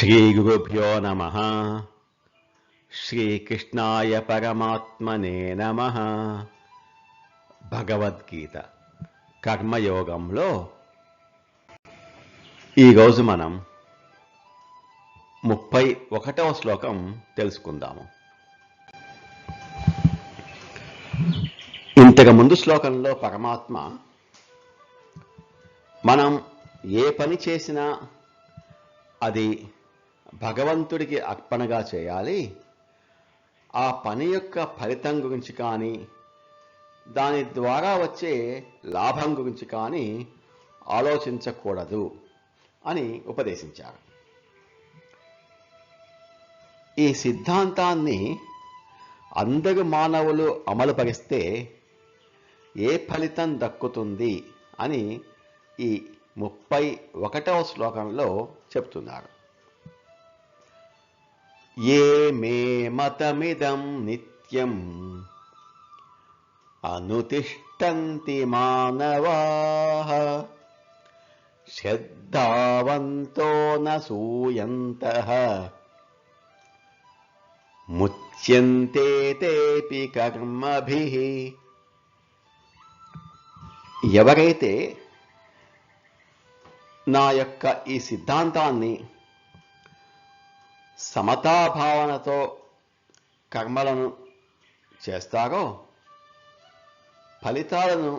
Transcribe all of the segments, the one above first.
శ్రీగురుభ్యో నమ శ్రీకృష్ణాయ పరమాత్మనే నమ భగవద్గీత కర్మయోగంలో ఈరోజు మనం ముప్పై ఒకటవ శ్లోకం తెలుసుకుందాము. ఇంతకు ముందు శ్లోకంలో పరమాత్మ మనం ఏ పని చేసినా అది భగవంతుడికి అర్పణగా చేయాలి. ఆ పని యొక్క ఫలితం గురించి కానీ దాని ద్వారా వచ్చే లాభం గురించి కానీ ఆలోచించకూడదు అని ఉపదేశించారు. ఈ సిద్ధాంతాన్ని అందరు మానవులు అమలుపరిస్తే ఏ ఫలితం దక్కుతుంది అని ఈ ముప్పై ఒకటవ శ్లోకంలో చెప్తున్నారు. ఏ మే మతమిదం నిత్యం అనుతిష్టంతి మానవా. శ్రద్ధావంతో నూయంత ముచ్యంతే తేపి కర్మభి. ఎవరైతే నా యొక్క ఈ సిద్ధాంతాన్ని సమతాభావనతో కర్మలను చేస్తారో ఫలితాలను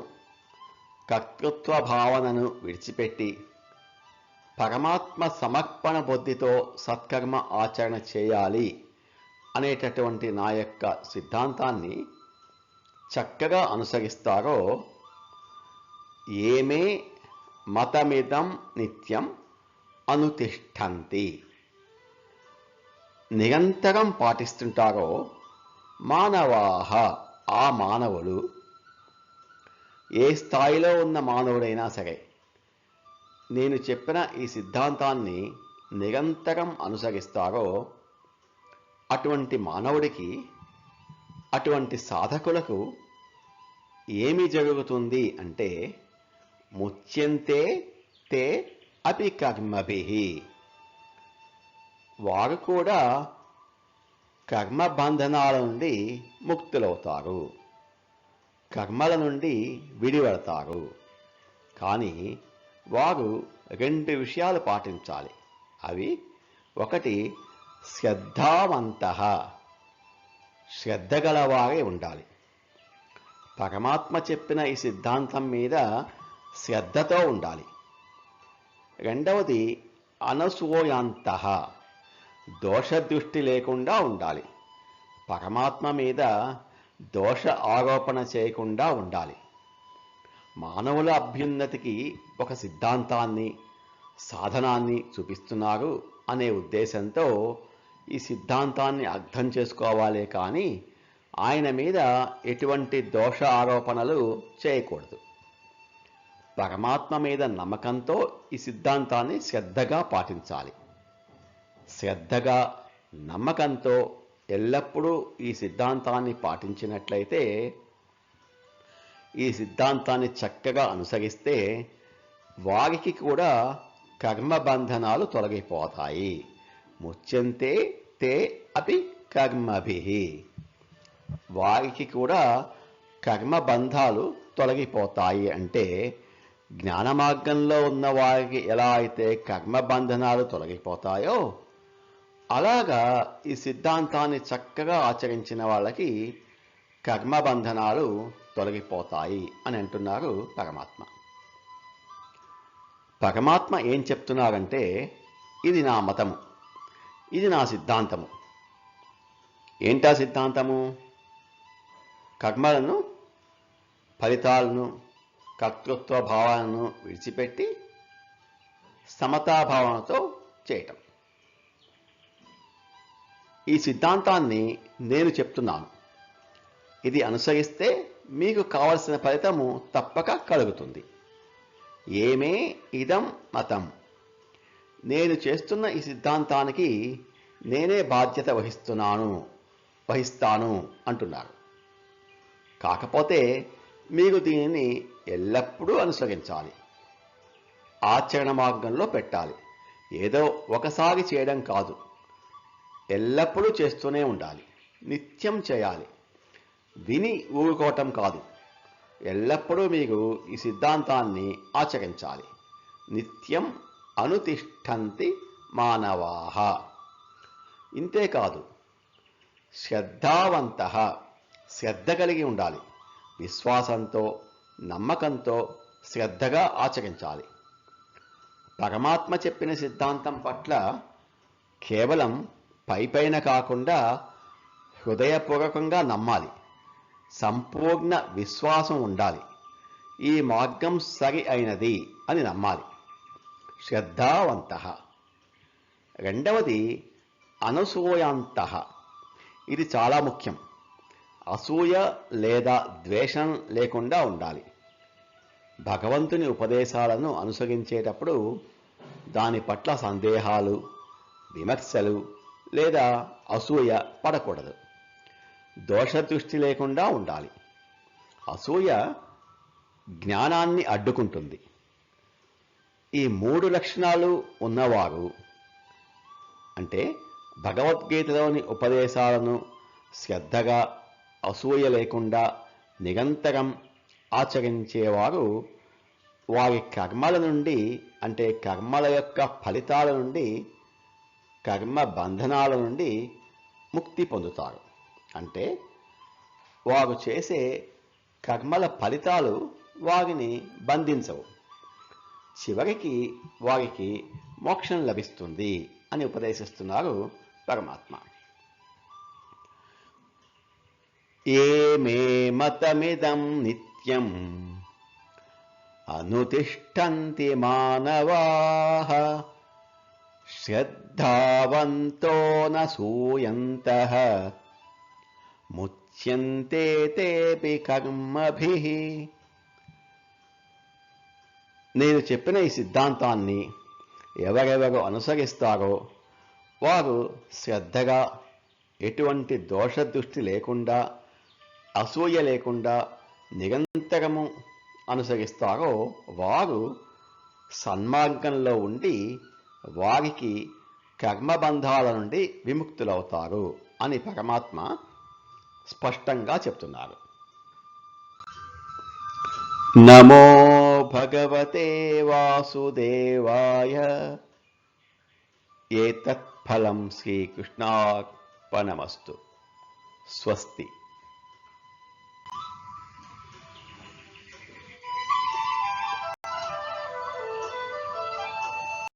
కర్తృత్వ భావనను విడిచిపెట్టి పరమాత్మ సమర్పణ బుద్ధితో సత్కర్మ ఆచరణ చేయాలి అనేటటువంటి నా యొక్క సిద్ధాంతాన్ని చక్కగా అనుసరిస్తారో ఏమే మతమిదం నిత్యం అనుతిష్టంతి నిరంతరం పాటిస్తుంటారో మానవాహ ఆ మానవులు. ఏ స్థాయిలో ఉన్న మానవుడైనా సరే నేను చెప్పిన ఈ సిద్ధాంతాన్ని నిరంతరం అనుసరిస్తారో అటువంటి మానవుడికి అటువంటి సాధకులకు ఏమి జరుగుతుంది అంటే ముచ్యంతే తే అపి కర్మభి. వారు కూడా కర్మ బంధనాల నుండి ముక్తులవుతారు. కర్మల నుండి విడిపడతారు కానీ వారు రెండు విషయాలు పాటించాలి. అవి ఒకటి శ్రద్ధావంత శ్రద్ధ గలవారే ఉండాలి. పరమాత్మ చెప్పిన ఈ సిద్ధాంతం మీద శ్రద్ధతో ఉండాలి. రెండవది అనసూయాంత దోషదృష్టి లేకుండా ఉండాలి. పరమాత్మ మీద దోష ఆరోపణ చేయకుండా ఉండాలి. మానవుల అభ్యున్నతికి ఒక సిద్ధాంతాన్ని సాధనాన్ని చూపిస్తున్నారు అనే ఉద్దేశంతో ఈ సిద్ధాంతాన్ని అర్థం చేసుకోవాలే కానీ ఆయన మీద ఎటువంటి దోష ఆరోపణలు చేయకూడదు. పరమాత్మ మీద నమ్మకంతో ఈ సిద్ధాంతాన్ని శ్రద్ధగా పాటించాలి. శ్రద్ధగా నమ్మకంతో ఎల్లప్పుడూ ఈ సిద్ధాంతాన్ని పాటించినట్లయితే ఈ సిద్ధాంతాన్ని చక్కగా అనుసరిస్తే వారికి కూడా కర్మబంధనాలు తొలగిపోతాయి. ముచ్యంతే తే అపి కర్మభి. వారికి కూడా కర్మబంధాలు తొలగిపోతాయి అంటే జ్ఞాన మార్గంలో ఉన్న వారికి ఎలా అయితే కర్మబంధనాలు తొలగిపోతాయో అలాగా ఈ సిద్ధాంతాన్ని చక్కగా ఆచరించిన వాళ్ళకి కర్మబంధనాలు తొలగిపోతాయి అని అంటున్నారు పరమాత్మ. పరమాత్మ ఏం చెప్తున్నారంటే ఇది నా మతము ఇది నా సిద్ధాంతము. ఏంటా సిద్ధాంతము? కర్మలను ఫలితాలను కర్తృత్వ భావాలను విడిచిపెట్టి సమతాభావనతో చేయటం. ఈ సిద్ధాంతాన్ని నేను చెప్తున్నాను. ఇది అనుసరిస్తే మీకు కావలసిన ఫలితము తప్పక కలుగుతుంది. ఏమే ఇదం మతం. నేను చేస్తున్న ఈ సిద్ధాంతానికి నేనే బాధ్యత వహిస్తున్నాను వహిస్తాను అంటున్నారు. కాకపోతే మీరు దీనిని ఎల్లప్పుడూ అనుసరించాలి. ఆచరణ మార్గంలో పెట్టాలి. ఏదో ఒకసారి చేయడం కాదు. ఎల్లప్పుడూ చేస్తూనే ఉండాలి. నిత్యం చేయాలి. విని ఊరుకోవటం కాదు. ఎల్లప్పుడూ మీరు ఈ సిద్ధాంతాన్ని ఆచరించాలి. నిత్యం అనుతిష్టంతి మానవాహ ఇంతేకాదు శ్రద్ధావంత. శ్రద్ధ కలిగి ఉండాలి. విశ్వాసంతో నమ్మకంతో శ్రద్ధగా ఆచరించాలి. పరమాత్మ చెప్పిన సిద్ధాంతం పట్ల కేవలం పైపైన కాకుండా హృదయపూర్వకంగా నమ్మాలి. సంపూర్ణ విశ్వాసం ఉండాలి. ఈ మార్గం సరి అయినది అని నమ్మాలి. శ్రద్ధావంత. రెండవది అనసూయాంత. ఇది చాలా ముఖ్యం. అసూయ లేదా ద్వేషం లేకుండా ఉండాలి. భగవంతుని ఉపదేశాలను అనుసరించేటప్పుడు దాని పట్ల సందేహాలు విమర్శలు లేదా అసూయ పడకూడదు. దోషదృష్టి లేకుండా ఉండాలి. అసూయ జ్ఞానాన్ని అడ్డుకుంటుంది. ఈ మూడు లక్షణాలు ఉన్నవారు అంటే భగవద్గీతలోని ఉపదేశాలను శ్రద్ధగా అసూయ లేకుండా నిరంతరం ఆచరించేవారు వారి కర్మల నుండి అంటే కర్మల యొక్క ఫలితాల నుండి కర్మ బంధనాల నుండి ముక్తి పొందుతారు. అంటే వారు చేసే కర్మల ఫలితాలు వారిని బంధించవు. చివరికి వారికి మోక్షం లభిస్తుంది అని ఉపదేశిస్తున్నారు పరమాత్మ. ఏ మే మతమిదం నిత్యం అనుతిష్టంతి మానవాః శ్రద్ధావంతో నూయంతః ముచ్యంతే తేపి కర్మభిః. నేను చెప్పిన ఈ సిద్ధాంతాన్ని ఎవరెవరు అనుసరిస్తారో వారు శ్రద్ధగా ఎటువంటి దోషదృష్టి లేకుండా అసూయ లేకుండా నిరంతరము అనుసరిస్తారో వారు సన్మార్గంలో ఉండి వారికి కర్మబంధాల నుండి విముక్తులవుతారు అని పరమాత్మ స్పష్టంగా చెప్తున్నారు. నమో భగవతే వాసుదేవాయ. ఏతత్ఫలం శ్రీకృష్ణార్పణమస్తు. స్వస్తి.